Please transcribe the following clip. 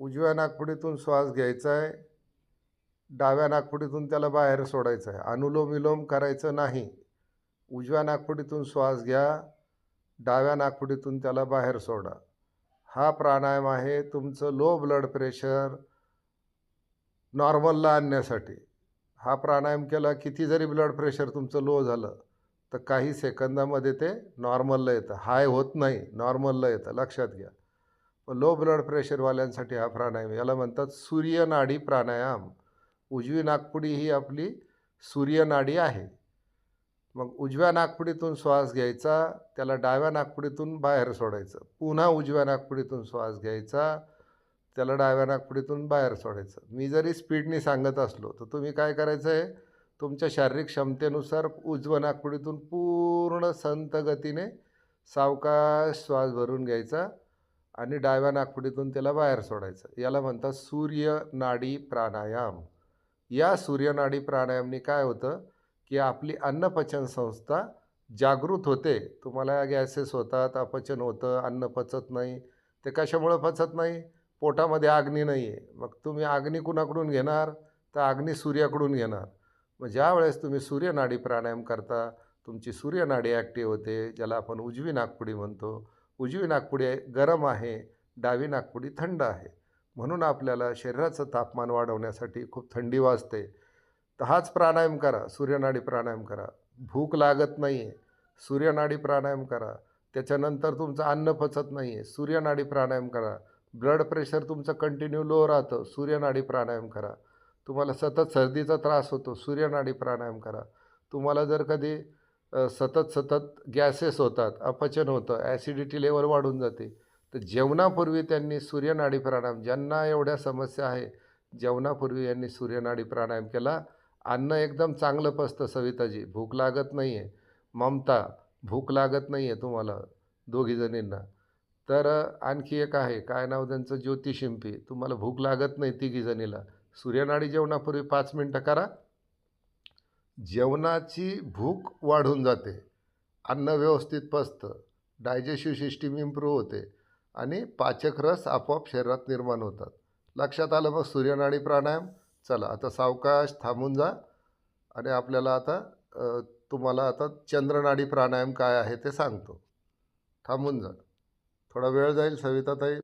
उजव्या नाकपुडीतून श्वास घ्यायचा आहे. डाव्या नाकपुडीतून त्याला बाहेर सोडायचं आहे. अनुलोम विलोम करायचं नाही. उजव्या नाकपुडीतून श्वास घ्या. डाव्या नाकपुडीतून त्याला बाहेर सोडा. हा प्राणायाम आहे तुमचं लो ब्लड प्रेशर नॉर्मलला आणण्यासाठी. हा प्राणायाम केला किती जरी ब्लड प्रेशर तुमचं लो झालं तर काही सेकंदामध्ये ते नॉर्मलला येतं. हाय होत नाही नॉर्मलला येतं. लक्षात घ्या. लो ब्लड प्रेशरवाल्यांसाठी हा प्राणायाम. याला म्हणतात सूर्यनाडी प्राणायाम. उजवी नाकपुडी ही आपली सूर्यनाडी आहे. मग उजव्या नाकपुडीतून श्वास घ्यायचा त्याला डाव्या नाकपुडीतून बाहेर सोडायचं. पुन्हा उजव्या नाकपुडीतून श्वास घ्यायचा त्याला डाव्या नाकपुडीतून बाहेर सोडायचं. मी जरी स्पीडनी सांगत असलो तर तुम्ही काय करायचं आहे तुमच्या शारीरिक क्षमतेनुसार उजव्या नाकपुडीतून पूर्ण संत गतीने सावकाश श्वास भरून घ्यायचा. आणि डाव्या नाकपुडीतून त्याला बाहेर सोडायचं. याला म्हणतात सूर्यनाडी प्राणायाम. या सूर्यनाडी प्राणायामने काय होतं? की आपली अन्नपचन संस्था जागृत होते. तुम्हाला गॅसेस होतात अपचन होतं अन्न पचत नाही. ते कशामुळं पचत नाही? पोटामध्ये अग्नी नाही आहे मग तुम्ही अग्नी कुणाकडून घेणार? तर अग्नी सूर्याकडून घेणार. मग ज्या वेळेस तुम्ही सूर्यनाडी प्राणायाम करता तुमची सूर्यनाडी ॲक्टिव्ह होते ज्याला आपण उजवी नागपुडी म्हणतो उजवी नागपुडी आहे गरम आहे डावी नागपुडी थंड आहे. म्हणून आपल्याला शरीराचं तापमान वाढवण्यासाठी खूप थंडी वाजते. तर हाच प्राणायाम करा सूर्यनाडी प्राणायाम करा. भूक लागत नाही आहे सूर्यनाडी प्राणायाम करा. त्याच्यानंतर तुमचं अन्न पचत नाही आहे सूर्यनाडी प्राणायाम करा. ब्लड प्रेशर तुमचं कंटिन्यू लो राहतं सूर्यनाडी प्राणायाम करा. तुम्हाला सतत सर्दीचा त्रास होतो सूर्यनाडी प्राणायाम करा. तुम्हाला जर कधी सतत सतत गॅसेस होतात अपचन होतं ॲसिडिटी लेवल वाढून जाते. तर जेवणापूर्वी त्यांनी सूर्यनाडी प्राणायाम ज्यांना एवढ्या समस्या आहे जेवणापूर्वी यांनी सूर्यनाडी प्राणायाम केला. अन्न एकदम चांगलं पसतं सविताजी भूक लागत नाही आहे ममता भूक लागत नाही आहे तुम्हाला दोघीजणींना तर आणखी एक आहे काय नाव त्यांचं? ज्योती शिंपी तुम्हाला भूक लागत नाही तिघीजणीला सूर्यनाडी जेवणापूर्वी पाच मिनटं करा. जेवणाची भूक वाढून जाते. अन्न व्यवस्थित पचतं. डायजेस्टिव्ह सिस्टीम इम्प्रूव्ह होते आणि पाचक रस आपोआप शरीरात निर्माण होतात. लक्षात आलं मग सूर्यनाडी प्राणायाम? चला आता सावकाश थांबून जा आणि आपल्याला आता तुम्हाला आता चंद्रनाडी प्राणायाम काय आहे ते सांगतो. थांबून जा. थोडा वेळ जाईल सविताताई.